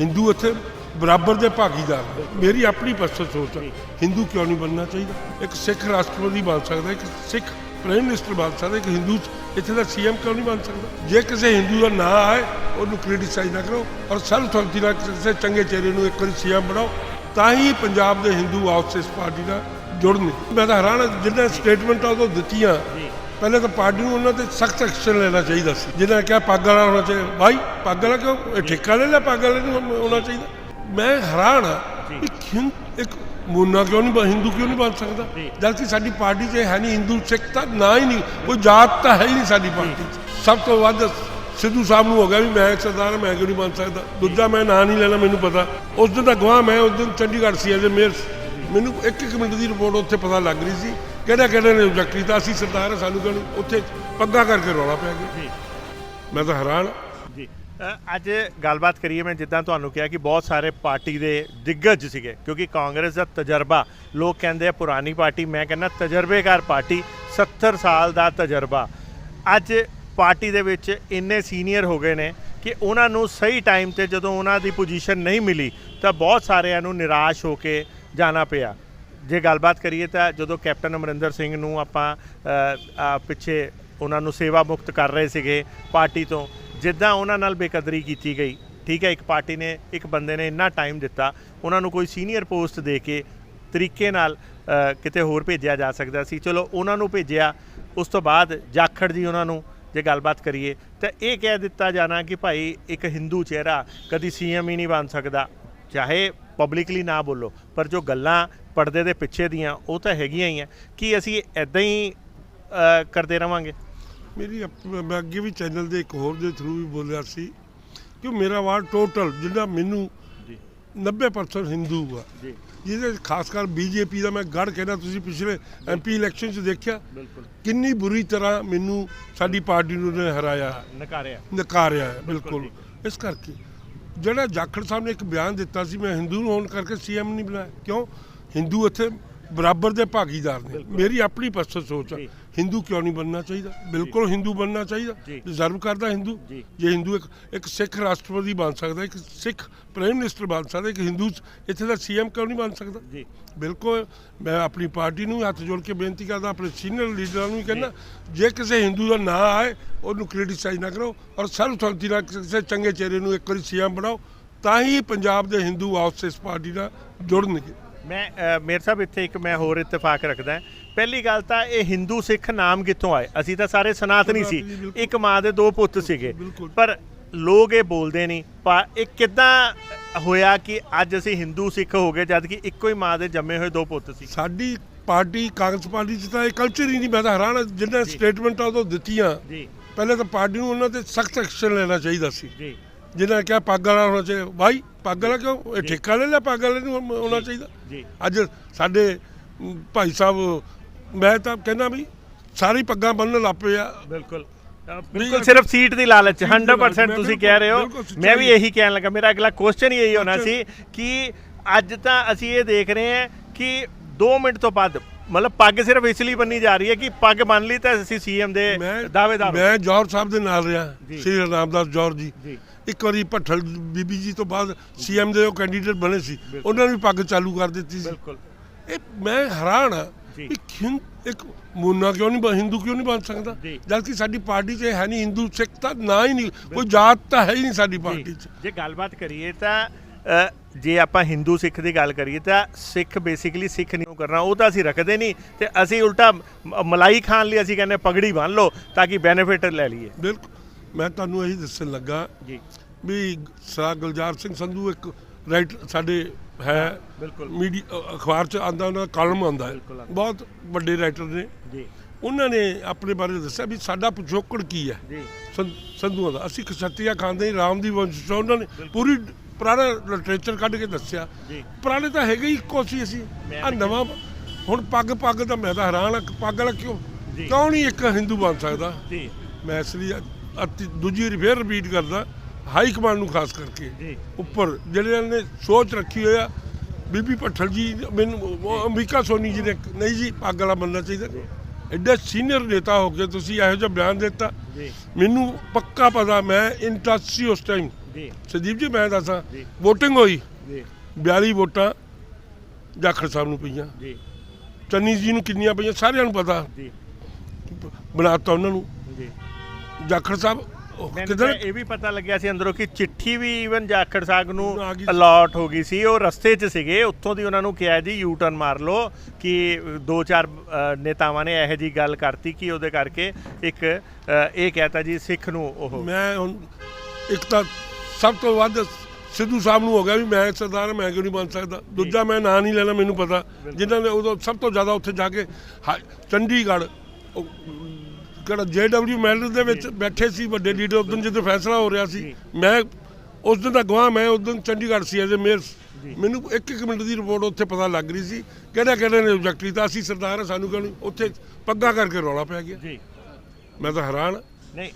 ਹਿੰਦੂ ਇੱਥੇ ਬਰਾਬਰ ਦੇ ਭਾਗੀਦਾਰ ਨੇ। ਮੇਰੀ ਆਪਣੀ ਪਰਸਨਲ ਸੋਚ ਹੈ ਹਿੰਦੂ ਕਿਉਂ ਨਹੀਂ ਬਣਨਾ ਚਾਹੀਦਾ? ਇੱਕ ਸਿੱਖ ਰਾਸ਼ਟਰਪਤੀ ਬਣ ਸਕਦਾ ਇੱਕ ਸਿੱਖ ਪ੍ਰਾਈਮ ਮਿਨਿਸਟਰ ਬਣ ਸਕਦਾ ਇੱਕ ਹਿੰਦੂ ਇੱਥੇ ਦਾ ਸੀਐਮ ਕਿਉਂ ਨਹੀਂ ਬਣ ਸਕਦਾ? ਜੇ ਕਿਸੇ ਹਿੰਦੂ ਦਾ ਨਾਂ ਆਏ ਉਹਨੂੰ ਕ੍ਰਿਟਿਸਾਈਜ਼ ਨਾ ਕਰੋ ਔਰ ਸਰਬਸੰਮਤੀ ਨਾਲ ਕਿਸੇ ਚੰਗੇ ਚਿਹਰੇ ਨੂੰ ਇੱਕ ਵਾਰੀ ਸੀਐਮ ਬਣਾਓ ਤਾਂ ਹੀ ਪੰਜਾਬ ਦੇ ਹਿੰਦੂ ਆਪਸ ਇਸ ਪਾਰਟੀ ਨਾਲ ਜੁੜਨਗੇ ਮੈਂ ਤਾਂ ਹੈਰਾਨ ਹਾਂ, ਸਟੇਟਮੈਂਟਾਂ ਉਹ ਦਿੱਤੀਆਂ। ਪਹਿਲੇ ਤਾਂ ਪਾਰਟੀ ਨੂੰ ਉਹਨਾਂ ਤੇ ਸਖਤ ਐਕਸ਼ਨ ਲੈਣਾ ਚਾਹੀਦਾ ਸੀ। ਜਿਹਨਾਂ ਕਿਹਾ ਪੱਗ ਵਾਲਾ ਹੋਣਾ ਚਾਹੀਦਾ। ਭਾਈ ਪੱਗ ਵਾਲਾ ਕਿਉਂ? ਇਹ ਠੇਕਾ ਲੈ ਲਿਆ ਪੱਗ ਵਾਲੇ ਨੂੰ ਹੋਣਾ ਚਾਹੀਦਾ। ਮੈਂ ਹੈਰਾਨ ਆ ਇੱਕ ਮੁੰਨਾ ਕਿਉਂ ਨਹੀਂ ਹਿੰਦੂ ਕਿਉਂ ਨਹੀਂ ਬਣ ਸਕਦਾ? ਜਦ ਕਿ ਸਾਡੀ ਪਾਰਟੀ 'ਚ ਹੈ ਨਹੀਂ ਹਿੰਦੂ ਸਿੱਖ ਤਾਂ ਨਾ ਹੀ ਨਹੀਂ ਕੋਈ ਜਾਤ ਤਾਂ ਹੈ ਹੀ ਨਹੀਂ ਸਾਡੀ ਪਾਰਟੀ 'ਚ। ਸਭ ਤੋਂ ਵੱਧ ਸਿੱਧੂ ਸਾਹਿਬ ਨੂੰ ਹੋ ਗਿਆ ਵੀ ਮੈਂ ਸਰਦਾਰ ਮੈਂ ਕਿਉਂ ਨਹੀਂ ਬਣ ਸਕਦਾ? ਦੂਜਾ ਮੈਂ ਨਾਂ ਨਹੀਂ ਲੈਣਾ ਮੈਨੂੰ ਪਤਾ। ਉਸ ਦਿਨ ਦਾ ਗਵਾਹ ਮੈਂ ਉਸ ਦਿਨ ਚੰਡੀਗੜ੍ਹ ਸੀ ਐਜ਼ ਮੇਅਰ। ਮੈਨੂੰ ਇੱਕ ਇੱਕ ਮਿੰਟ ਦੀ ਰਿਪੋਰਟ ਉੱਥੇ ਪਤਾ ਲੱਗ ਰਹੀ ਸੀ ਕਿਹੜਾ ਕਿਹੜਾ ਨੇ ਰਿਜੈਕਟ ਕੀਤਾ ਅਸੀਂ ਸਰਦਾਰ ਸਾਨੂੰ ਨਹੀਂ ਉੱਥੇ ਪੱਗਾ ਕਰਕੇ ਰੌਲਾ ਪਿਆ ਗਿਆ। ਮੈਂ ਤਾਂ ਹੈਰਾਨ ਹਾਂ। ਜੀ। ਅ, ਅੱਜ ਗੱਲਬਾਤ ਕਰੀਏ ਮੈਂ ਜਿੱਦਾਂ ਤੁਹਾਨੂੰ ਕਿਹਾ ਕਿ ਬਹੁਤ ਸਾਰੇ ਪਾਰਟੀ ਦੇ ਦਿੱਗਜ ਸੀਗੇ ਕਿਉਂਕਿ ਕਾਂਗਰਸ ਦਾ ਤਜਰਬਾ ਲੋਕ ਕਹਿੰਦੇ ਆ ਪੁਰਾਣੀ ਪਾਰਟੀ ਮੈਂ ਕਹਿੰਦਾ ਤਜਰਬੇਕਾਰ ਪਾਰਟੀ 70 ਸਾਲ ਦਾ ਤਜਰਬਾ। ਅੱਜ ਪਾਰਟੀ ਦੇ ਵਿੱਚ ਇੰਨੇ ਸੀਨੀਅਰ ਹੋ ਗਏ ਨੇ ਕਿ ਉਹਨਾਂ ਨੂੰ ਸਹੀ ਟਾਈਮ ਤੇ ਜਦੋਂ ਉਹਨਾਂ ਦੀ ਪੋਜੀਸ਼ਨ ਨਹੀਂ ਮਿਲੀ ਤਾਂ ਬਹੁਤ ਸਾਰਿਆਂ ਨੂੰ ਨਿਰਾਸ਼ ਹੋ ਕੇ ਜਾਣਾ ਪਿਆ। ਜੇ ਗੱਲਬਾਤ ਕਰੀਏ ਤਾਂ ਜਦੋਂ ਕੈਪਟਨ ਅਮਰਿੰਦਰ ਸਿੰਘ ਨੂੰ ਆਪਾਂ ਪਿੱਛੇ ਉਹਨਾਂ ਨੂੰ ਸੇਵਾ ਮੁਕਤ ਕਰ ਰਹੇ ਸੀਗੇ ਪਾਰਟੀ ਤੋਂ, ਜਿੱਦਾਂ ਉਹਨਾਂ ਨਾਲ ਬੇਕਦਰੀ ਕੀਤੀ ਗਈ, ਠੀਕ ਹੈ, ਇੱਕ ਪਾਰਟੀ ਨੇ ਇੱਕ ਬੰਦੇ ਨੇ ਇੰਨਾ ਟਾਈਮ ਦਿੱਤਾ, ਉਹਨਾਂ ਨੂੰ ਕੋਈ ਸੀਨੀਅਰ ਪੋਸਟ ਦੇ ਕੇ ਤਰੀਕੇ ਨਾਲ ਕਿਤੇ ਹੋਰ ਭੇਜਿਆ ਜਾ ਸਕਦਾ ਸੀ। ਚਲੋ, ਉਹਨਾਂ ਨੂੰ ਭੇਜਿਆ, ਉਸ ਤੋਂ ਬਾਅਦ ਜਾਖੜ ਜੀ ਉਹਨਾਂ ਨੂੰ ਜੇ ਗੱਲਬਾਤ ਕਰੀਏ, ਤਾਂ ਇਹ ਕਹਿ ਦਿੱਤਾ ਜਾਣਾ ਕਿ ਭਾਈ ਇੱਕ ਹਿੰਦੂ ਚਿਹਰਾ ਕਦੀ ਸੀਐਮ ਹੀ ਨਹੀਂ ਬਣ ਸਕਦਾ, ਚਾਹੇ ਪਬਲਿਕਲੀ ਨਾ ਬੋਲੋ ਪਰ ਜੋ ਗੱਲਾਂ ਪਰਦੇ ਦੇ ਪਿੱਛੇ ਦੀਆਂ ਉਹ ਤਾਂ ਹੈਗੀਆਂ ਹੀ ਆ। ਕੀ ਅਸੀਂ ਐਦਾਂ ਹੀ ਕਰਦੇ ਰਵਾਂਗੇ? ਮੇਰੀ ਅਪ- ਮੈਂ ਅੱਗੇ ਵੀ ਚੈਨਲ ਦੇ ਇੱਕ ਹੋਰ ਦੇ ਥਰੂ ਵੀ ਬੋਲਿਆ ਸੀ ਕਿ ਮੇਰਾ ਵਾਰਡ ਟੋਟਲ ਜਿਹੜਾ ਮੈਨੂੰ ਜੀ। 90% ਹਿੰਦੂ ਆ। ਜੀ। ਜਿਹਦੇ 'ਚ ਖਾਸ ਕਰ ਬੀਜੇਪੀ ਦਾ ਮੈਂ ਗੜ ਕਹਿੰਦਾ ਤੁਸੀਂ ਪਿਛਲੇ ਐਮਪੀ ਇਲੈਕਸ਼ਨ 'ਚ ਦੇਖਿਆ? ਬਿਲਕੁਲ। ਕਿੰਨੀ ਬੁਰੀ ਤਰ੍ਹਾਂ ਮੈਨੂੰ ਸਾਡੀ ਪਾਰਟੀ ਨੂੰ ਹਰਾਇਆ। ਨਕਾਰਿਆ। ਨਕਾਰਿਆ ਹੈ ਬਿਲਕੁਲ। ਇਸ ਕਰਕੇ ਜਿਹੜਾ ਜਾਖੜ ਸਾਹਿਬ ਨੇ ਇੱਕ ਬਿਆਨ ਦਿੱਤਾ ਸੀ ਮੈਂ ਹਿੰਦੂ ਹੋਣ ਕਰਕੇ ਸੀਐਮ ਨਹੀਂ ਬਣਾਇਆ ਕਿਉਂ? ਹਿੰਦੂ ਇੱਥੇ ਬਰਾਬਰ ਦੇ ਭਾਗੀਦਾਰ ਨੇ। ਮੇਰੀ ਆਪਣੀ ਪਰਸਨਲ ਸੋਚ ਜੀ। ਹਿੰਦੂ ਕਿਉਂ ਨਹੀਂ ਬਣਨਾ ਚਾਹੀਦਾ? ਬਿਲਕੁਲ ਹਿੰਦੂ ਬਣਨਾ ਚਾਹੀਦਾ। ਜੀ। ਡਿਜ਼ਰਵ ਕਰਦਾ ਹਿੰਦੂ। ਜੀ। ਹਿੰਦੂ ਇੱਕ ਇੱਕ ਸਿੱਖ ਰਾਸ਼ਟਰਪਤੀ ਬਣ ਸਕਦਾ ਇੱਕ ਸਿੱਖ ਪ੍ਰਾਈਮ ਮਿਨਿਸਟਰ ਬਣ ਸਕਦਾ ਇੱਕ ਹਿੰਦੂ ਇੱਥੇ ਦਾ ਸੀਐਮ ਕਿਉਂ ਨਹੀਂ ਬਣ ਸਕਦਾ? ਜੀ। ਬਿਲਕੁਲ ਮੈਂ ਆਪਣੀ ਪਾਰਟੀ ਨੂੰ ਹੱਥ ਜੋੜ ਕੇ ਬੇਨਤੀ ਕਰਦਾ ਆਪਣੇ ਸੀਨੀਅਰ ਲੀਡਰਾਂ ਨੂੰ ਕਹਿੰਦਾ ਜੇ। ਕਿਸੇ ਹਿੰਦੂ ਦਾ ਨਾਂ ਆਏ ਉਹਨੂੰ ਕ੍ਰਿਟਿਸਾਈਜ਼ ਨਾ ਕਰੋ ਔਰ ਸਰਬਸੰਮਤੀ ਨਾਲ ਕਿਸੇ ਚੰਗੇ ਚਿਹਰੇ ਨੂੰ ਇੱਕ ਵਾਰੀ ਸੀਐਮ ਬਣਾਓ ਤਾਂ ਹੀ ਪੰਜਾਬ ਦੇ ਹਿੰਦੂ ਆਪਸ ਇਸ ਪਾਰਟੀ ਨਾਲ ਜੁੜਨਗੇ। ਮੈਂ ਮੇਰ ਸਾਹਿਬ ਇੱਥੇ ਇੱਕ ਮੈਂ ਹੋਰ ਇਤਫਾਕ ਰੱਖਦਾ। ਪਹਿਲੀ ਗੱਲ ਤਾਂ ਇਹ ਹਿੰਦੂ ਸਿੱਖ ਨਾਮ ਕਿੱਥੋਂ ਆਏ? ਅਸੀਂ ਤਾਂ ਸਾਰੇ ਸਨਾਤਨੀ ਸੀ। ਇੱਕ ਮਾਂ ਦੇ ਦੋ ਪੁੱਤ ਸੀਗੇ। ਪਰ ਲੋਕ ਇਹ ਬੋਲਦੇ ਨਹੀਂ। ਪਰ ਇਹ ਕਿੱਦਾਂ ਹੋਇਆ ਕਿ ਅੱਜ ਅਸੀਂ ਹਿੰਦੂ ਸਿੱਖ ਹੋ ਗਏ ਜਦ ਕਿ ਇੱਕੋ ਹੀ ਮਾਂ ਦੇ ਜੰਮੇ ਹੋਏ ਦੋ ਪੁੱਤ ਸੀ? ਸਾਡੀ ਪਾਰਟੀ ਕਾਂਗਰਸ ਪਾਰਟੀ 'ਚ ਤਾਂ ਇਹ ਕਲਚਰ ਹੀ ਨਹੀਂ ਮੈਂ ਤਾਂ ਹੈਰਾਨ ਹਾਂ, ਜਿਨ੍ਹਾਂ ਸਟੇਟਮੈਂਟਾਂ ਉਹ ਦਿੱਤੀਆਂ। ਜੀ। ਪਹਿਲੇ ਤਾਂ ਪਾਰਟੀ ਨੂੰ ਉਹਨਾਂ ਤੇ ਸਖਤ ਐਕਸ਼ਨ ਲੈਣਾ ਚਾਹੀਦਾ ਸੀ। ਜੀ। ਜਿਨ੍ਹਾਂ ਨੇ ਕਿਹਾ ਪੱਗ ਵਾਲਾ ਹੋਣਾ ਚਾਹੀਦਾ। ਭਾਈ ਪੱਗ ਵਾਲਾ ਕਿਉਂ? ਇਹ ਠੇਕਾ ਲੈ ਲਿਆ ਪੱਗ ਵਾਲੇ ਨੂੰ ਹੋਣਾ ਚਾਹੀਦਾ? ਜੀ। ਅੱਜ ਸਾਡੇ ਭਾਈ ਸਾਹਿਬ ਮੈਂ ਤਾਂ ਕਹਿੰਦਾ ਵੀ ਸਾਰੀ ਪੱਗਾਂ ਬੰਨਣ ਲੱਗ ਪਏ ਆ। ਬਿਲਕੁਲ। ਬਿਲਕੁਲ ਸਿਰਫ ਸੀਟ ਦੀ ਲਾਲਚ 100% ਮੈਂ ਤੁਸੀਂ ਕਹਿ ਰਹੇ ਹੋ। ਮੈਂ ਵੀ ਹੈ। ਇਹੀ ਕਹਿਣ ਲੱਗਾ। ਮੇਰਾ ਅਗਲਾ ਕੁਐਸਚਨ ਹੀ ਇਹੀ ਹੋਣਾ। ਸੀ ਕਿ ਅੱਜ ਤਾਂ ਅਸੀਂ ਇਹ ਦੇਖ ਰਹੇ ਹਾਂ ਕਿ 2 ਮਿੰਟ ਤੋਂ ਬਾਅਦ ਮਤਲਬ ਪੱਗ ਸਿਰਫ ਇਸ ਲਈ ਬੰਨੀ ਜਾ ਰਹੀ ਹੈ ਕਿ ਪੱਗ ਬੰਨ ਲਈ ਤਾਂ ਅਸੀਂ ਸੀਐਮ ਦੇ ਦਾਅਵੇਦਾਰ ਹੋ। ਮੈਂ ਜੌਹਰ ਸਾਹਿਬ ਦੇ ਨਾਲ ਰਿਹਾ ਜੀ। ਸ੍ਰੀ ਰਾਮਦਾਸ ਜੌਹਰ ਜੀ। ਇੱਕ ਵਾਰੀ ਭੱਠਲ ਬੀਬੀ ਜੀ ਤੋਂ ਬਾਅਦ ਸੀਐਮ ਦੇ ਉਹ ਕੈਂਡੀਡੇਟ ਬਣੇ ਸੀ। ਉਹਨਾਂ ਨੇ ਵੀ ਪੱਗ ਚਾਲੂ ਕਰ ਦਿੱਤੀ ਸੀ। ਬਿਲਕੁਲ। ਇਹ ਮੈਂ ਹੈਰਾਨ ਆ ਜੀ। ਕਿ ਕਿਉਂ ਇੱਕ ਮੁੰਨਾ ਕਿਉਂ ਨਹੀਂ ਬ- ਹਿੰਦੂ ਕਿਉਂ ਨਹੀਂ ਬਣ ਸਕਦਾ ਜੀ। ਜਦ ਕਿ ਸਾਡੀ ਪਾਰਟੀ 'ਚ ਹੈ ਨਹੀਂ ਹਿੰਦੂ ਸਿੱਖ ਤਾਂ ਨਾ ਹੀ ਨਹੀਂ ਕੋਈ ਜਾਤ ਤਾਂ ਹੈ ਹੀ ਨਹੀਂ ਸਾਡੀ ਪਾਰਟੀ। 'ਚ ਜੇ ਗੱਲਬਾਤ ਕਰੀਏ ਤਾਂ ਜੇ ਆਪਾਂ ਹਿੰਦੂ ਸਿੱਖ ਦੀ ਗੱਲ ਕਰੀਏ ਤਾਂ ਸਿੱਖ ਬੇਸਿਕਲੀ ਸਿੱਖ ਨਹੀਂ ਕਰਨਾ ਉਹ ਤਾਂ ਅਸੀਂ ਰੱਖਦੇ ਨਹੀਂ ਤੇ ਅਸੀਂ ਉਲਟਾ ਮਲਾਈ ਖਾਣ ਲਈ ਅਸੀਂ ਕਹਿੰਦੇ ਪਗੜੀ ਬੰਨ ਲਓ ਤਾਂ ਕਿ ਬੈਨੀਫਿਟ ਲੈ ਲਈਏ ਬਿਲਕੁਲ ਮੈਂ ਤੁਹਾਨੂੰ ਇਹੀ ਦੱਸਣ ਲੱਗਾ ਜੀ ਵੀ ਸਰਾ ਗੁਲਜ਼ਾਰ ਸਿੰਘ ਸੰਧੂ ਇੱਕ ਰਾਈਟਰ ਸਾਡੇ ਹੈ। ਬਿਲਕੁਲ। ਮੀਡੀਆ ਅਖਬਾਰ 'ਚ ਆਂਦਾ ਉਹਨਾਂ ਦਾ ਕਾਲਮ ਆਂਦਾ। ਬਹੁਤ ਵੱਡੇ ਰਾਈਟਰ ਨੇ। ਜੀ। ਉਹਨਾਂ ਨੇ ਆਪਣੇ ਬਾਰੇ ਦੱਸਿਆ ਵੀ ਸਾਡਾ ਪਿਛੋਕੜ ਕੀ ਹੈ। ਜੀ। ਸੰਧੂਆਂ ਦਾ। ਅਸੀਂ ਖਸਤੀਆ ਖਾਂਦੇ ਰਾਮ ਦੀ ਵੰਸ਼ ਚੋਂ। ਉਹਨਾਂ ਨੇ ਪੂਰੀ ਪੁਰਾਣਾ ਲਿਟਰੇਚਰ ਕੱਢ ਕੇ ਦੱਸਿਆ। ਜੀ। ਪੁਰਾਣੇ ਤਾਂ ਹੈਗੇ ਹੀ ਇੱਕੋ ਸੀ ਅਸੀਂ। ਆ ਨਵਾਂ ਹੁਣ ਪੱਗ ਪੱਗ ਤਾਂ ਮੈਂ ਤਾਂ ਹੈਰਾਨ ਆ ਪੱਗ ਵਾਲਾ ਕਿਉਂ। ਕਿਉਂ ਨਹੀਂ ਇੱਕ ਹਿੰਦੂ ਬਣ ਸਕਦਾ? ਜੀ। ਮੈਂ ਇਸ ਲਈ ਦੂਜੀ ਵਾਰੀ ਫੇਰ ਰਿਪੀਟ ਕਰਦਾ। ਹਾਈ ਕਮਾਂਡ ਨੂੰ ਖਾਸ ਕਰਕੇ ਜੀ। ਉੱਪਰ ਜਿਹੜੇ ਨੇ ਸੋਚ ਰੱਖੀ ਹੋਈ ਆ ਬੀਬੀ ਭੱਠਲ ਜੀ ਮੈਨੂੰ ਉਹ ਅੰਬਿਕਾ ਸੋਨੀ ਜੀ ਨੇ ਨਹੀਂ ਜੀ ਪੱਗ ਵਾਲਾ ਬੰਨਣਾ ਚਾਹੀਦਾ। ਐਡਾ ਸੀਨੀਅਰ ਨੇਤਾ ਹੋ ਕੇ ਤੁਸੀਂ ਇਹੋ ਜਿਹਾ ਬਿਆਨ ਦਿੱਤਾ। ਜੀ। ਮੈਨੂੰ ਪੱਕਾ ਪਤਾ ਮੈਂ ਇਨ ਟੱਚ ਸੀ ਉਸ ਟਾਈਮ ਜੀ। ਸੰਦੀਪ ਜੀ ਮੈਂ ਦੱਸਾਂ। VOTING ਹੋਈ। ਜੀ। 42 ਵੋਟਾਂ ਜਾਖੜ ਸਾਹਿਬ ਨੂੰ ਪਈਆਂ। ਜੀ। ਚੰਨੀ ਜੀ ਨੂੰ ਕਿੰਨੀਆਂ ਪਈਆਂ ਸਾਰਿਆਂ ਨੂੰ ਪਤਾ। ਜੀ। ਬਣਾਤਾ ਉਹਨਾਂ ਨੂੰ। ਜੀ। ਜਾਖੜ ਸਾਹਿਬ ਮੈਨੂੰ ਤਾਂ ਇਹ ਵੀ ਪਤਾ ਲੱਗਿਆ ਸੀ ਅੰਦਰੋਂ ਕਿ ਚਿੱਠੀ ਵੀ ਈਵਨ ਜਾਖੜ ਸਾਗ ਨੂੰ। ਅਲਾਟ ਹੋ ਗਈ ਸੀ। ਉਹ ਰਸਤੇ 'ਚ ਸੀਗੇ। ਉੱਥੋਂ ਦੀ ਉਹਨਾਂ ਨੂੰ ਕਿਹਾ ਜੀ ਯੂ ਟਰਨ ਮਾਰ ਲਓ ਕਿ ਦੋ ਚਾਰ ਨੇਤਾਵਾਂ ਨੇ ਇਹੋ ਜੀ ਗੱਲ ਕਰਤੀ ਕਿ ਉਹਦੇ ਕਰਕੇ ਇੱਕ ਇਹ ਕਹਤਾ ਜੀ ਸਿੱਖ ਨੂੰ ਉਹ ਮੈਂ ਹੁਣ ਇੱਕ ਤਾਂ ਸਭ ਤੋਂ ਵੱਧ ਸਿੱਧੂ ਸਾਹਿਬ ਨੂੰ ਹੋ ਗਿਆ ਵੀ ਮੈਂ ਸਰਦਾਰ ਮੈਂ ਕਿਉਂ ਨਹੀਂ ਬਣ ਸਕਦਾ? ਦੂਜਾ ਮੈਂ ਨਾਂ ਨਹੀਂ ਲੈਣਾ ਮੈਨੂੰ ਪਤਾ। ਜਿਨ੍ਹਾਂ ਨੇ ਉਦੋਂ ਸਭ ਤੋਂ ਜ਼ਿਆਦਾ ਉੱਥੇ ਜਾ ਕੇ ਚੰਡੀਗੜ੍ਹ ਜੇਡਬਲਯੂ ਮੈਡਲ ਦੇ ਵਿੱਚ ਬੈਠੇ ਸੀ ਵੱਡੇ ਲੀਡਰ ਉਦੋਂ ਜਦੋਂ ਫੈਸਲਾ ਹੋ ਰਿਹਾ ਸੀ ਮੈਂ ਉਸ ਦਿਨ ਦਾ ਗਵਾਹ ਮੈਂ ਉਸ ਦਿਨ ਚੰਡੀਗੜ੍ਹ ਸੀ ਐਜ਼ ਅ ਮੇਅਰ ਮੈਨੂੰ ਇੱਕ ਇੱਕ ਮਿੰਟ ਦੀ ਰਿਪੋਰਟ ਉੱਥੇ ਪਤਾ ਲੱਗ ਰਹੀ ਸੀ ਕਿਹੜਾ ਕਿਹੜੇ ਨੇ ਆਬਜੈਕਟ ਕੀਤਾ। ਅਸੀਂ ਸਰਦਾਰ ਸਾਨੂੰ ਕਿਉਂ ਨਹੀਂ? ਉੱਥੇ ਪੱਗਾ ਕਰਕੇ ਰੌਲਾ ਪੈ ਗਿਆ। ਜੀ। ਮੈਂ ਤਾਂ ਹੈਰਾਨ। ਨਹੀਂ।